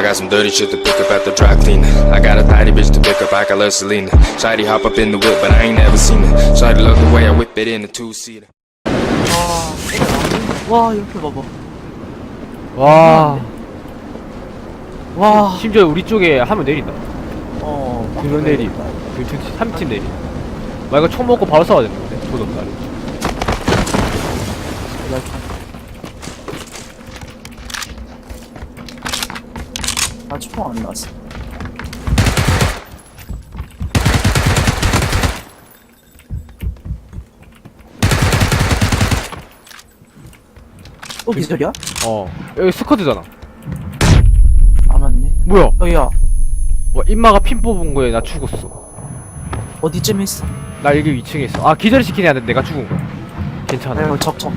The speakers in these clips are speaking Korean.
I got some dirty shit to pick up at the dry cleaner. I got a tidy bitch to pick up, I got love Selena. Shady hop up in the whip, but I ain't never seen her. Shady love the way I whip it in a two seater. 와 이렇게 봐봐 와 와 심지어 우리 쪽에 하면 내린다 어, 두명 내리 그 3팀 내리 와 이거 총 먹고 바로 싸워야 되는데 조동다리 나총안 나왔어. 또 기절이야? 어. 여기 스쿼드잖아. 아 맞네. 뭐야? 어 야. 와 임마가 핀 뽑은 거에 나 죽었어. 어디쯤에 있어? 나 여기 2층에 있어. 아 기절 시키는 애한테 내가 죽은 거야. 괜찮아. 아유 적적.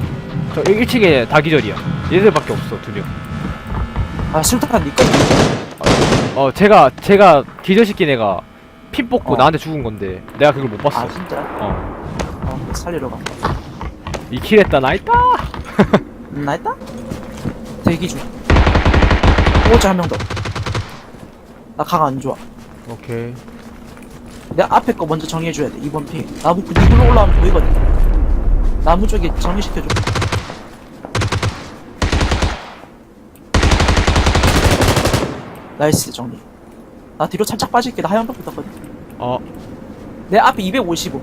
저 1층에 다 기절이야. 얘들밖에 없어 두명. 아 술탄 니꺼 어 제가 제가 기절시킨 애가 핀 뽑고 어. 나한테 죽은 건데 내가 그걸 못 봤어. 아 진짜? 어. 어 살리러 가. 2킬 했다 나 있다 음, 나 있다? 대기 중. 오자 한 명 더나 강안 좋아. 오케이. 내 앞에 거 먼저 정리해줘야 돼 이번 핑. 나무 그 니불로 올라오면 보이거든. 나무 쪽에 정리시켜줘 나이스 정리 나 뒤로 살짝 빠질게 나 하얀 벽 붙었거든 어 내 앞에 255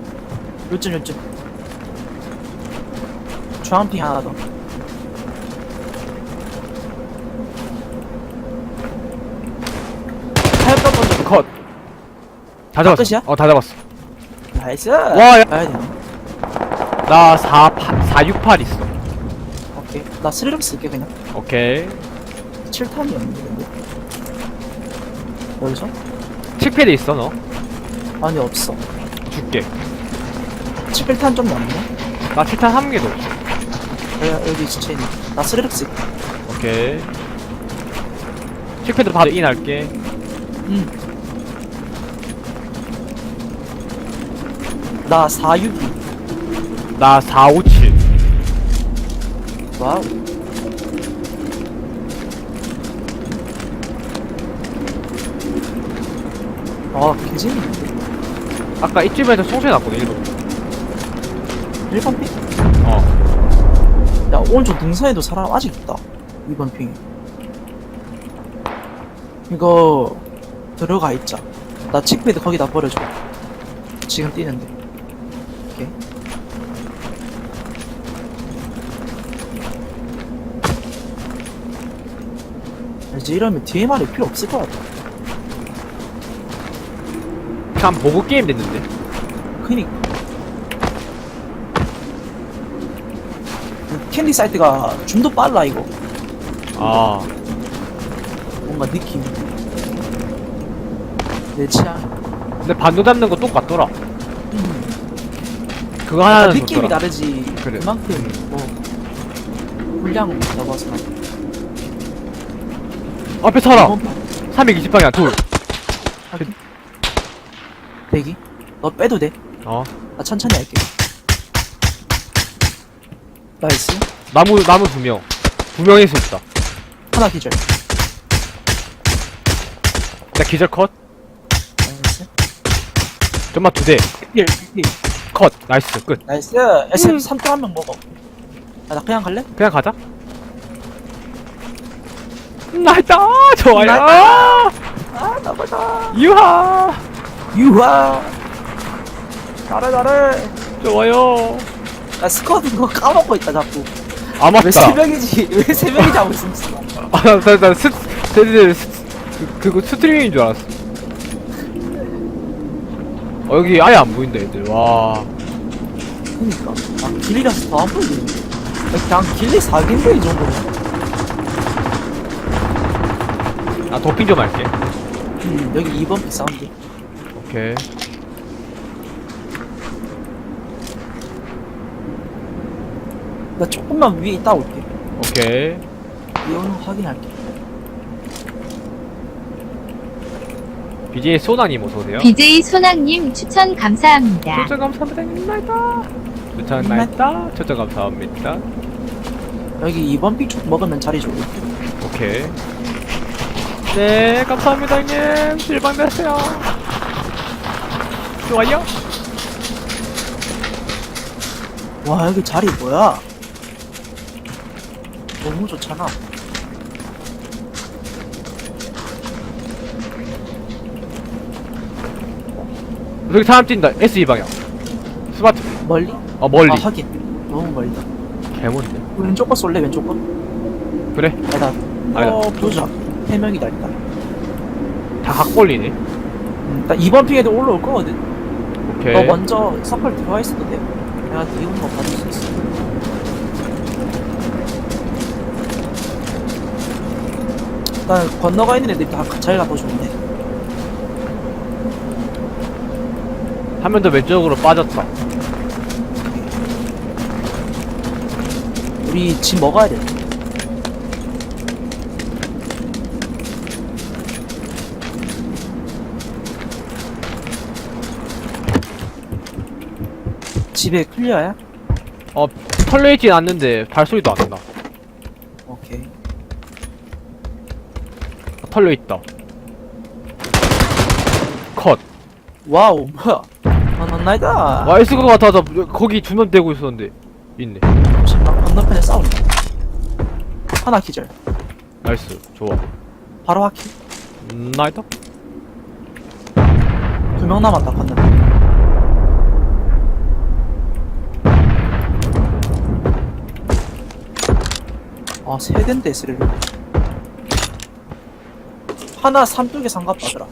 요쯤 요쯤 주황핑 하나 더 하얀 벽 먼저 컷. 다 아, 잡았어. 끝이야? 어, 다 잡았어. 나이스 와, 야. 가야 되네 나 4, 468 있어. 오케이 나 스르륵 쓸게 그냥 오케이. 7탄이었는데 어디서? 칙패드 있어, 너? 아니 없어 줄게. 7탄 좀 남네 나 7탄 한 개도 없어. 야, 여기 지체 있네 나 스르륵 쓸게 오케이. 칙패드 바로 인할게. 응. 나 462. 나 457. 와우. 아, 개재밌는데? 아까 이쯤에서 청소해놨거든, 일부러. 1번 핑? 어. 야, 오른쪽 등산에도 사람 아직 있다. 2번 핑. 이거, 들어가 있자. 나 칙패드 거기다 버려줘. 지금 뛰는데. 오케이. 이제 이러면 DMR이 필요 없을 것 같아. 참, 보고 게임 됐는데. 그니까. 그 캔디 사이트가 좀 더 빨라, 이거. 아. 뭔가 느낌. 내 취향. 근데 반도 잡는 거 똑같더라. 음. 그거 아, 하나는 느낌이 좋더라. 다르지. 그래. 그만큼, 뭐, 분량 잡아서. 앞에 살아! 이번 320방이야, 둘. 확인. 대기. 너 빼도 돼. 어. 나 천천히 할게. 나이스. 나무, 나무 두 명. 두 명에서 있다. 하나 기절. 나 기절 컷. 나이스. 점마 두 대. 힐, 힐. 컷. 나이스. 끝. 나이스. SM 3등 한 명 먹어. 아, 나 그냥 갈래? 그냥 가자. 나이다 좋아요. 나이다! 아, 나보다. 유하 유하. 잘해, 잘해. 좋아요. 나 스쿼드 그거 까먹고 있다, 자꾸. 아 맞다. 왜세 명이지? 왜세 명이지 하고 있었어. 아나나 스, 스, 스, 그, 그거 스트리밍인 줄 알았어. 어 여기 아예 안 보인다 애들. 와. 그니까. 아, 길이라서 더안 보이겠네. 그냥 길리 4긴데, 이 정도면. 나 도핑 좀 할게. 음, 여기 2번 픽 사운드. 오케이. 나 조금만 위에 있다 올게. 오케이. 이거는 확인할게. BJ 소나님 어서 오세요. BJ 소낭님 추천 감사합니다. 초청 감사합니다. 나이다. 초청 나이다. 초청 감사합니다. 여기 2번 픽쪽 먹으면 자리 좋을게. 오케이. 네, 감사합니다, 형님. 실방 됐어요. 좋아요? 와 여기 자리 뭐야? 너무 좋잖아. 여기 사람 뛴다. SE 방향. 스마트. 멀리? 어, 멀리. 아 하긴 너무 멀다. 개몬데. 왼쪽 거 쏠래 왼쪽 거? 그래. 아니다. 아니다. 어 보자. 세 명이다 일단. 다 각벌리네. 음, 나 이번 핑에도 올라올 거거든. 오케이. 너 먼저 서클 들어와 있어도 돼. 내가 뒤에 오는 거 받을 수 있어. 일단 건너가 있는 애들이 다더 좋은데. 한명 더 왼쪽으로 빠졌다. 우리 집 먹어야 돼. 집에 클리어야? 어, 털려 있진 않는데 발소리도 안 난다. 오케이. 어, 털려 있다. 컷. 와우 뭐야? 아, 넌 나이다. 와, 있을 것 같아서 거기 주면 대고 있었는데. 있네. 잠시만 건너편에 싸운다. 하나 기절. 나이스. 좋아. 바로 하키. 음, 나이다. 두 명 남았다 건너편. 아 세대인데 스릴. 하나 삼뚝에 상갑하더라.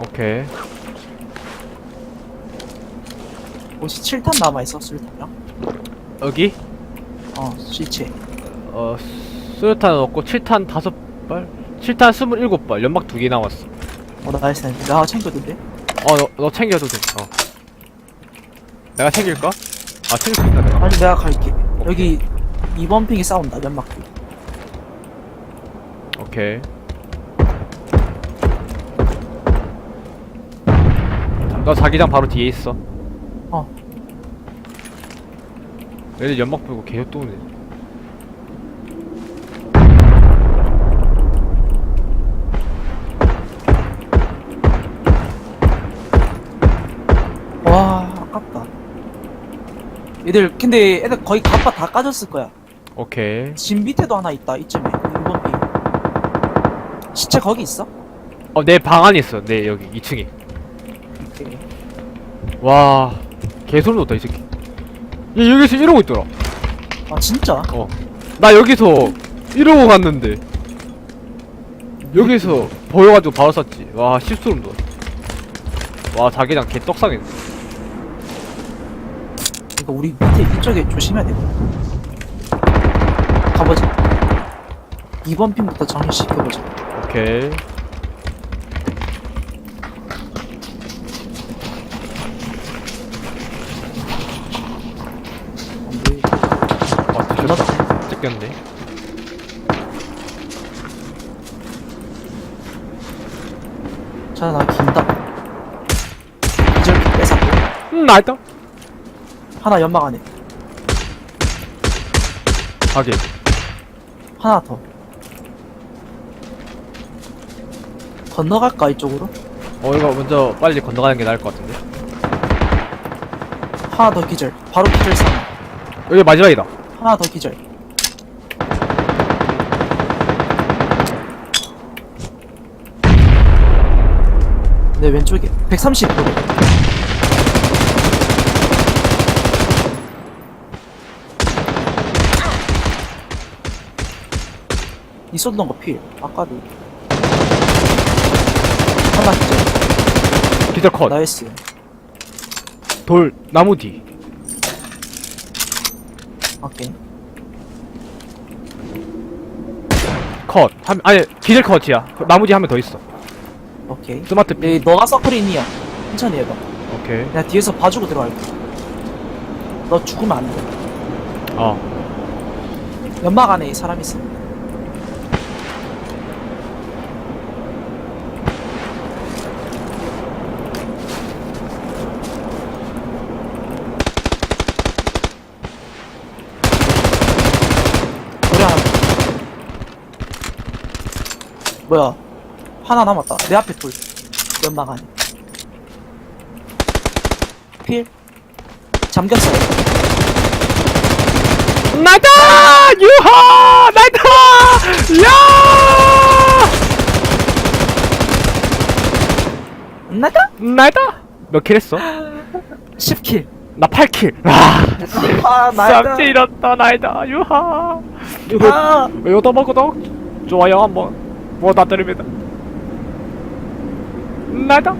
오케이. 혹시 7탄 남아있어 술탄이랑? 여기? 어 시체. 어, 수류탄 없고 7탄 5발? 7탄 27발. 연막 2개 남았어. 어 나이스. 나 챙겨둔데? 어, 너, 너 챙겨도 돼. 어. 내가 챙길까? 아, 챙길 수 있다, 내가. 아니 내가 갈게. 여기 2번 핑이 싸운다 연막도. 오케이. 너 자기장 바로 뒤에 있어. 어. 얘들 연막 보고 계속 또 오네. 와 아깝다. 얘들 근데 애들 거의 갑바 다 까졌을 거야. 오케이. 집 밑에도 하나 있다 이쯤에 1번 핑. 시체 거기 있어? 어, 내 방 안에 있어. 내 여기 2층에. 오케이. 와, 개소름 돋다, 이 새끼. 얘 여기서 이러고 있더라. 아 진짜? 어. 나 여기서 이러고 갔는데. 여기서 보여가지고 바로 쐈지. 와, 실수름 돋아. 와, 자기장 개 떡상했네. 그러니까 우리 밑에 이쪽에 조심해야 돼. 가보자. 2번 핑부터 정리시켜보자. 오케이. 안돼. 와, 뒤졌다. 뜯겼네. 자, 나 긴다. 이절 뺏었고. 음, 나있다. 하나 연막 안에. 하게. 하나 더. 건너갈까, 이쪽으로? 어, 이거 먼저 빨리 건너가는 게 나을 것 같은데. 하나 더 기절. 바로 기절 상. 여기 마지막이다. 하나 더 기절. 내 왼쪽에 130 도로. 있었던 거 필. 아까도. 하나 기절. 기절 컷. 나이스. 돌, 나무 뒤. 오케이. 컷. 한, 아니, 기절 컷이야. 나무 뒤 한 명 더 있어. 오케이. 스마트 피. 네, 너가 서클인이야. 천천히 해봐. 오케이. 내가 뒤에서 봐주고 들어갈게. 너 죽으면 안 돼. 어. 연막 안에 사람 있어. 우리 하나. 뭐야? 하나 남았다. 내 앞에 둘. 연막 안에. 필. 잠겼어. 나이다! 유하! 나이다! 야! 나이다? 나이다! 몇킬 했어? 10킬. 나 8킬. 아, 아, 쌈지 이렇다, 나이다. 유하! 아, 이거 더 먹고도 좋아요 한번 부탁드립니다. 나이다!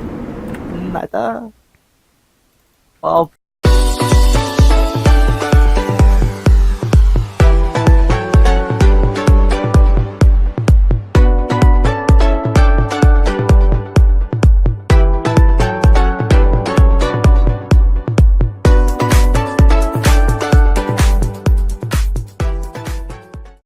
나이다. 어,